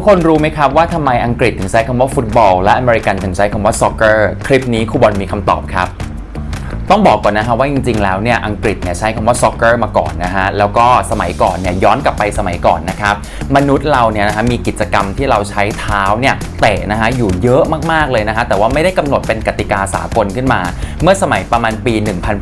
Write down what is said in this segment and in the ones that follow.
ทุกคนรู้ไหมครับว่าทำไมอังกฤษถึงใช้คำว่าฟุตบอล และอเมริกันถึงใช้คำว่าซ็อกเกอร์คลิปนี้ครูบอลมีคำตอบครับ ต้องบอกก่อนนะฮะว่าจริงๆ แล้วเนี่ยอังกฤษเนี่ยใช้คำว่าซ็อกเกอร์มาก่อนนะฮะแล้วก็สมัยก่อนเนี่ยย้อนกลับไปสมัยก่อนนะครับมนุษย์เราเนี่ยนะฮะมีกิจกรรมที่เราใช้เท้าเนี่ยเตะนะฮะอยู่เยอะมากๆเลยนะฮะแต่ว่าไม่ได้กำหนดเป็นกติกาสากลขึ้นมา เมื่อสมัยประมาณปี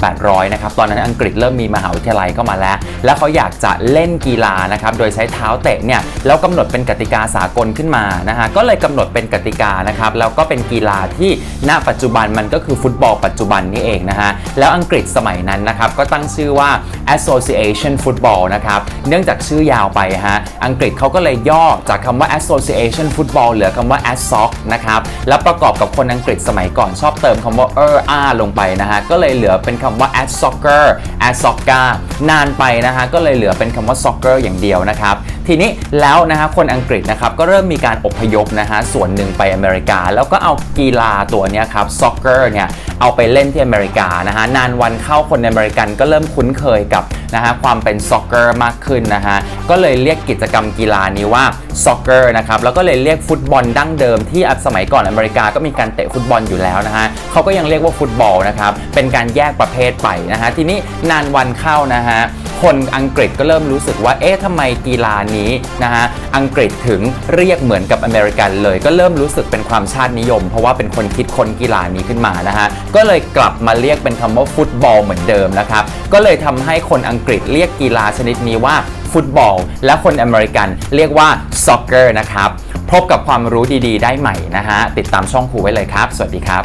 1800 นะครับ ตอนนั้นอังกฤษเริ่มมีมหาวิทยาลัยเข้ามาแล้ว แล้วเขาอยากจะเล่นกีฬานะครับ โดยใช้เท้าเตะเนี่ย แล้วกำหนดเป็นกติกาสากลขึ้นมา นะฮะ ก็เลยกำหนดเป็นกติกานะครับ แล้วก็เป็นกีฬาที่ณปัจจุบันมันก็คือฟุตบอลปัจจุบันนี่เองนะฮะ แล้วอังกฤษสมัยนั้นนะครับ ก็ตั้งชื่อว่า Association Football นะครับ เนื่องจากชื่อยาวไปฮะ อังกฤษเขาก็เลยย่อจากคำว่า Association Football เหลือคำว่า ASSOC นะครับ แล้วประกอบกับคนอังกฤษสมัยก่อนชอบเติมคำว่า er r ลงไปนะฮะ ก็เลยเหลือเป็นคำว่า as soccer as soccer นานไปนะฮะ ก็เลยเหลือเป็นคำว่า soccer อย่างเดียวนะครับ ทีนี้แล้วนะฮะ คนอังกฤษนะครับ ก็เริ่มมีการอพยพนะฮะ ส่วนหนึ่งไปอเมริกา แล้วก็เอากีฬาตัวนี้ครับ soccer เนี่ย เอาไปเล่นที่อเมริกานะฮะ นานวันเข้าคนอเมริกันก็เริ่มคุ้นเคยกับนะฮะความเป็น soccer มากขึ้นนะฮะก็เลยเรียกกิจกรรมกีฬานี้ว่า soccer นะครับแล้วก็เลยเรียกฟุตบอลดั้งเดิมที่สมัยก่อนอเมริกาก็มีการเตะฟุตบอลอยู่แล้วนะฮะเขาก็ยังเรียกว่าฟุตบอลนะครับเป็นการแยกประเภทไปนะฮะทีนี้นานวันเข้านะฮะคนอังกฤษก็เริ่มรู้สึกว่า เอ๊ะทำไมกีฬานี้นะฮะ อังกฤษถึงเรียกเหมือนกับอเมริกันเลย ก็เริ่มรู้สึกเป็นความชาตินิยม เพราะว่าเป็นคนคิดคนกีฬานี้ขึ้นมานะฮะ ก็เลยกลับมาเรียกเป็นคำว่าฟุตบอลเหมือนเดิมนะครับ ก็เลยทำให้คนอังกฤษเรียกกีฬาชนิดนี้ว่าฟุตบอล และคนอเมริกันเรียกว่าซ็อกเกอร์นะครับ พบกับความรู้ดีๆ ได้ใหม่นะฮะ ติดตามช่องครูไว้เลยครับ สวัสดีครับ